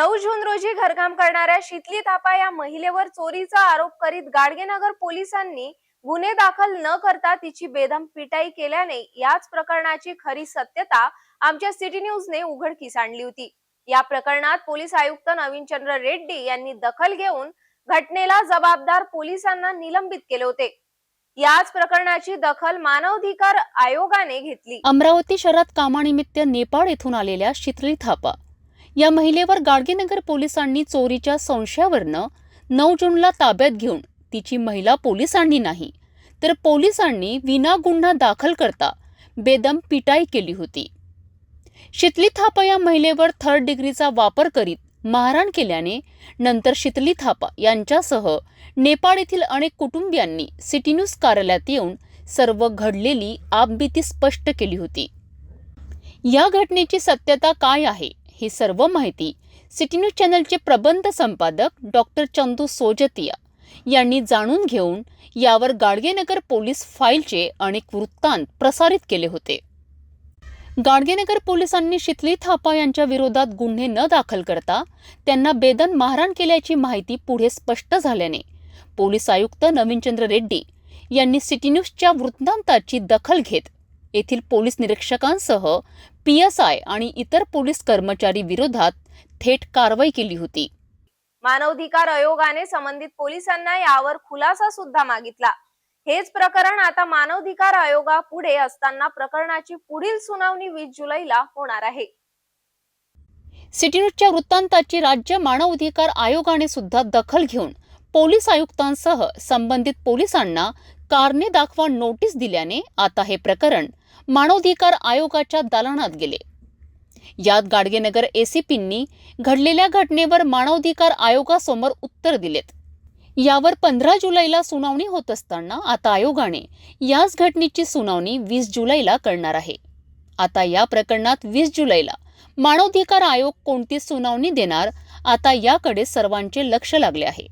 नऊ जून रोजी घरकाम करणाऱ्या शीतली थापा या महिलेवर चोरीचा आरोप करीत गाडगेनगर पोलिसांनी गुन्हे दाखल न करता तिची बेदम पिटाई केल्याने याच प्रकरणाची खरी सत्यता आमच्या सिटी न्यूजने उघडकीस आणली होती. या प्रकरणात पोलीस आयुक्त नवीन चंद्र रेड्डी यांनी दखल घेऊन घटनेला जबाबदार पोलिसांना निलंबित केले होते. याच प्रकरणाची दखल मानवाधिकार आयोगाने घेतली. अमरावती शहरात कामानिमित्त नेपाळ येथून आलेल्या शितली थापा या महिलेवर गाडगेनगर पोलिसांनी चोरीच्या संशयावरनं नऊ जूनला ताब्यात घेऊन तिची महिला पोलिसांनी नाही तर पोलिसांनी विना गुन्हा दाखल करता बेदम पिटाई केली होती. शितली थापा या महिलेवर थर्ड डिग्रीचा वापर करीत मारहाण केल्याने नंतर शितली थापा यांच्यासह नेपाळ येथील अनेक कुटुंबियांनी सिटी न्यूज कार्यालयात येऊन सर्व घडलेली आपबीती स्पष्ट केली होती. या घटनेची सत्यता काय आहे? ही सर्व माहिती सिटी न्यूज चॅनलचे प्रबंध संपादक डॉक्टर चंदू सोजतिया यांनी जाणून घेऊन यावर गाडगेनगर पोलीस फाईलचे अनेक वृत्तांत प्रसारित केले होते. गाडगेनगर पोलिसांनी शितली थापा यांच्या विरोधात गुन्हे न दाखल करता त्यांना बेदन मारहाण केल्याची माहिती पुढे स्पष्ट झाल्याने पोलीस आयुक्त नवीनचंद्र रेड्डी यांनी सिटी न्यूजच्या वृत्तांताची दखल घेत येथील पोलीस निरीक्षकांसह पी एस आय आणि इतर पोलीस कर्मचारी विरोधात थेट कारवाई केली होती. मानवाधिकार आयोगाने संबंधित पोलिसांना यावर खुलासा सुद्धा मागितला. हेच प्रकरण आता मानवाधिकार आयोगापुढे असताना प्रकरणाची पुढील सुनावणी वीस जुलैला होणार आहे. सिटीनच्या वृत्तांताची राज्य मानवाधिकार आयोगाने सुद्धा दखल घेऊन पोलीस आयुक्तांसह संबंधित पोलिसांना कारणे दाखवा नोटीस दिल्याने आता हे प्रकरण मानवाधिकार आयोगाच्या दालनात गेले. यात गाडगेनगर एसीपींनी घडलेल्या घटनेवर मानवाधिकार आयोगासमोर उत्तर दिलेत. यावर पंधरा जुलैला सुनावणी होत असताना आता आयोगाने याच घटनेची सुनावणी वीस जुलैला करणार आहे. आता या प्रकरणात वीस जुलैला मानवाधिकार आयोग कोणती सुनावणी देणार आता याकडे सर्वांचे लक्ष लागले आहे.